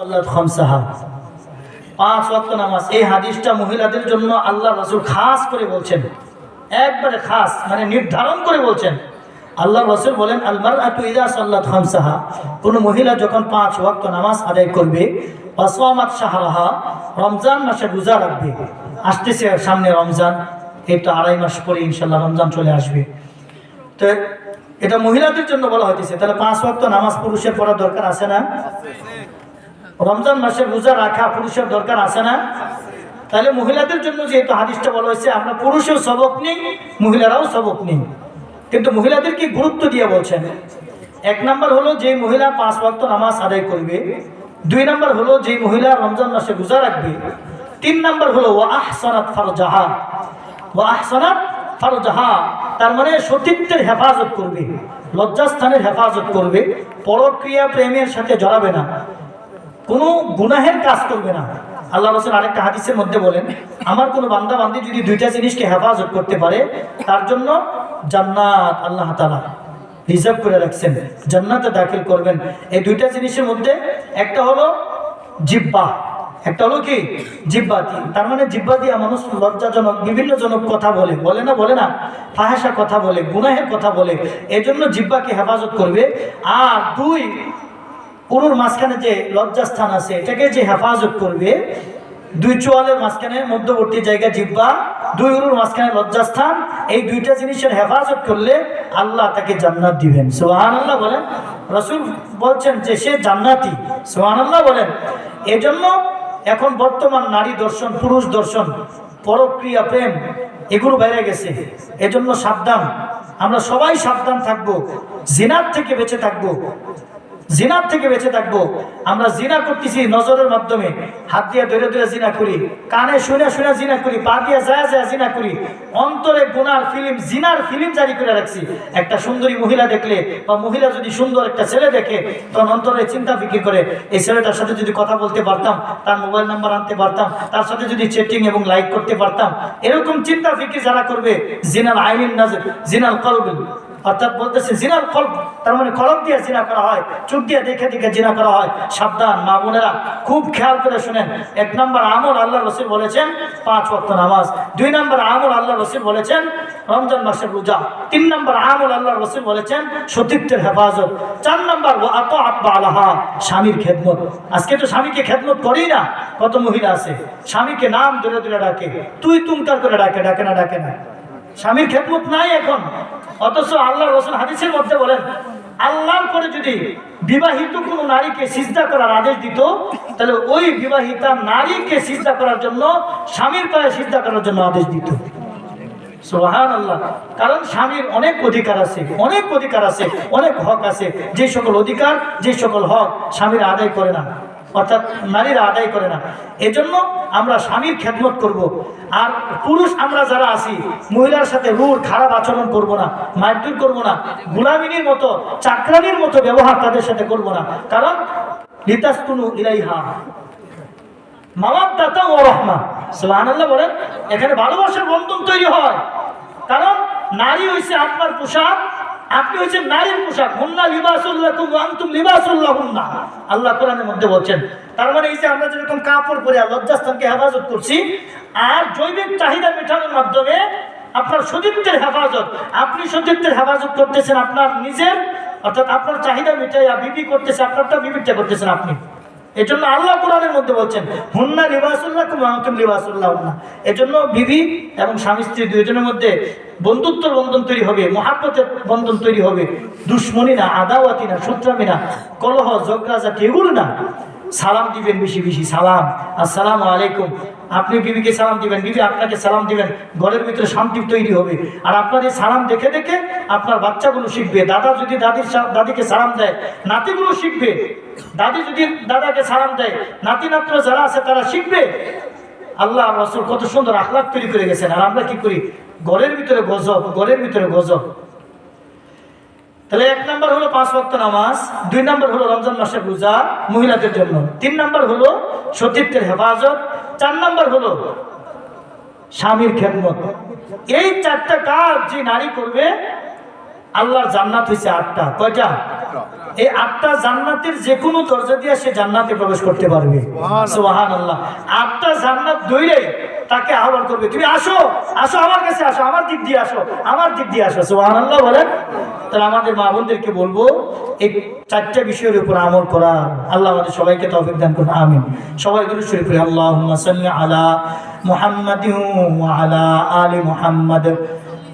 মানে রমজান মাসে রোজা রাখবে। আসতেছে সামনে রমজান, এই আড়াই মাস পরে ইনশাল্লাহ রমজান চলে আসবে। তো এটা মহিলাদের জন্য বলা হয়েছে তাহলে পাঁচ ওয়াক্ত নামাজ পুরুষের পড়ার দরকার আছে না? রমজান মাসে রোজা রাখা পুরুষের দরকার আছে না? তাহলে মহিলাদের জন্য যেহেতু হাদিসটা বলা হয়েছে, আমরা পুরুষেও সবক নেই, মহিলারাও সবক নেই। কিন্তু মহিলাদেরকে গুরুত্ব দিয়ে বলছেন? এক নাম্বার হলো যে মহিলা পাঁচ ওয়াক্ত নামাজ আদায় করবে, দুই নাম্বার হলো যে মহিলা রমজান মাসে রোজা রাখবে, তিন নাম্বার হলো ও আহসানাত ফারজাহা। ও আহসানাত ফারজাহা, তার মানে সতীত্বের হেফাজত করবে, লজ্জাস্থানের হেফাজত করবে, পরক্রিয়া প্রেমের সাথে জড়াবে না। কোনো গুনাহের কাজ করবে না। আল্লাহ রসুল আরেকটা হাদিসের মধ্যে বলেন, আমার কোনো বান্দা বান্দি যদি দুইটা জিনিসকে হেফাজত করতে পারে, তার জন্য জান্নাত আল্লাহ তালা রিজার্ভ করে রাখছেন, জান্নাতে দাখিল করবেন। এই দুইটা জিনিসের মধ্যে একটা হলো জিব্বা একটা হলো কি? জিব্বা তার মানে জিব্বা দিয়ে মানুষ লজ্জাজনক, বিভিন্ন জনক কথা বলে বলে না বলে না ফাহাসা কথা বলে, গুনাহের কথা বলে, এজন্য জিব্বাকে হেফাজত করবে। আর দুই উরুর মাঝখানে যে লজ্জাস্থান আছে, এটাকে যে হেফাজত করবে, দুই চোয়ালের মাঝখানে মধ্যবর্তী জায়গা জিব্বা, দুই উরুর মাঝখানে লজ্জাস্থান, এই দুইটা জিনিসের হেফাজত করলে আল্লাহ তাকে জান্নাত দিবেন। সোহান আল্লাহ বলেন, রসুল বলছেন যে সে জান্নাতি। সোহান আল্লাহ বলেন, এজন্য এখন বর্তমান নারী দর্শন, পুরুষ দর্শন, পরক্রিয়া, প্রেম, এগুলো বেড়ে গেছে। এজন্য সাবধান। আমরা সবাই সাবধান থাকব, জিনার থেকে বেঁচে থাকব। জিনার থেকে বেঁচে থাকব। আমরা জিনা করতেছি নজরের মাধ্যমে। হাত দিয়ে ধরে ধরে জিনা করি। কানে শুনে শুনে জিনা করি। পা দিয়ে যায় যায় জিনা করি। অন্তরে গুনার ফিল্ম, জিনার ফিল্ম জারি করে রাখছি। একটা সুন্দরী মহিলা দেখলে বা মহিলা যদি সুন্দর একটা ছেলে দেখে, তখন অন্তরে চিন্তা ফিকির করে, এই ছেলেটার সাথে যদি কথা বলতে পারতাম, তার মোবাইল নাম্বার আনতে পারতাম, তার সাথে যদি চ্যাটিং এবং লাইক করতে পারতাম, এরকম চিন্তা ফিকির যারা করবে জিনার আইনের নাজর জিনার কলবিল। অর্থাৎ বলতেছে, জিনার কল্প তার মানে কলম দিয়ে জিনা করা হয় চোখ দিয়ে দেখে দেখে জিনা করা হয়। সাবধান, মা বোনেরা, খুব খেয়াল করে শুনেন। এক নম্বর আমল আল্লাহ রসুল বলেছেন, পাঁচ ওয়াক্ত নামাজ। দুই নম্বর আমল আল্লাহ রসুল বলেছেন, রমজান মাসের রোজা। তিন নম্বর আমল আল্লাহ রসুল বলেছেন, সতীর্থের হেফাজত। চার নম্বর আত আব্বা আলাহা স্বামীর খেদমত। আজকে তো স্বামীকে খেদমত করি না, কত মহিলা আছে। স্বামীকে নাম ধরে ধরে ডাকে, তুই তুমকার করে ডাকে ডাকে না ডাকে না। স্বামীর খেদমত নাই এখন। অথচ আল্লাহ রসুল হাদিসের মধ্যে বলেন, আল্লাহর পরে যদি বিবাহিত কোনো নারীকে সিজদা করার আদেশ দিত, তাহলে ওই বিবাহিতা নারীকে সিজদা করার জন্য, স্বামীর পায়ে সিজদা করার জন্য আদেশ দিত। কারণ স্বামীর অনেক অধিকার আছে, অনেক অধিকার আছে, অনেক হক আছে। যে সকল অধিকার, যে সকল হক স্বামীর আদায় করে না। অর্থাৎ নারীরা আদায় করে না। এজন্য আমরা স্বামীর খেদমত করব। আর পুরুষ আমরা যারা আছি, মহিলার সাথে রুর খারাপ আচরণ করব না, মারধর করব না, গুলামিনীর মতো, চাকরানির মতো ব্যবহার তাদের সাথে করব না। কারণ লিতাস্তুনু ইলাইহা। মামাত্তা ও রহমা সুবহানাল্লাহ বলেন, এখানে ভালোবাসার বন্ধন তৈরি হয়। কারণ নারী হইছে আপনার পোশাক আপনি হচ্ছেন নারীর পোশাক। হুন্না লিবাসুল্লাহ আনতুম লিবাসুল্লাহ হুন্না আল্লাহ কোরআনের মধ্যে বলছেন, তার মানে এই যে আমরা যেরকম কাপড় পরে লজ্জাস্থানকে হেফাজত করছি, আর জৈবিক চাহিদা মেটানোর মাধ্যমে আপনার সতীত্বের হেফাজত। আপনি সতীত্বের হেফাজত করতেছেন আপনার নিজের, অর্থাৎ আপনার চাহিদা মিটাইয়া বিবি করতেছে, আপনারটা বিবিটা করতেছেন আপনি। এই জন্য আল্লাহ কোরআনের মধ্যে বলছেন, হুন্না লিবাসুল্লাহ কুমাতুম লিবাসুল্লাহ হুন্না এজন্য বিবি এবং স্বামী স্ত্রী দুইজনের মধ্যে বন্ধুত্বর বন্ধন তৈরি হবে, মহাব্বতের বন্ধন তৈরি হবে। দুশ্মনী না, আদাওয়াতি না সুত্রামী না, কলহ, ঝগড়াঝাটি, এগুলো না। সালাম দিবেন বেশি বেশি, সালাম। আসসালামু আলাইকুম। আপনি বিবিকে সালাম দিবেন, বিবি আপনাকে সালাম দিবেন, ঘরের ভিতরে শান্তি তৈরি হবে। আর আপনার এই সালাম দেখে দেখে আপনার বাচ্চাগুলো শিখবে। দাদা যদি দাদির দাদিকে সালাম দেয়, নাতিগুলো শিখবে। দাদি যদি দাদাকে সালাম দেয় নাতি নাত্র যারা আছে তারা শিখবে। আল্লাহ রসুল কত সুন্দর আখলাখ তৈরি করে গেছেন। আর আমরা কি করি? ঘরের ভিতরে গজব, ঘরের ভিতরে গজব। তাহলে এক নাম্বার হলো পাঁচ ওয়াক্ত নামাজ, দুই নাম্বার হলো রমজান মাসের রোজা মহিলাদের জন্য, তিন নাম্বার হলো সতীর্থের হেফাজত, চার নাম্বার হলো স্বামীর খেদমত। এই চারটা কাজ যে নারী করবে, আল্লাহর জান্নাত হয়েছে আটটা। কয়টা? এই আটটা জান্নাতের যে কোনো দরজা দিয়ে সে জান্নাতে প্রবেশ করতে পারবে। সুবাহান আল্লাহ আটটা জান্নাত দইলে তাকে আহ্বান করবে তুমি আসো আসো আমার কাছে আসো আমার দিক দিয়ে আসো আমার দিক দিয়ে আসো। সোহান আল্লাহ বলেন। তাহলে আমাদের মা বোনদেরকে বলব এই চারটা বিষয়ের উপর আমল করা। আল্লাহ আমাদের সবাইকে তৌফিক দান করুন আমিন। সবাই গুলো শুরু করি আল্লাহ আলা মুহাম্মাদ আলা আলি মুহাম্মাদ।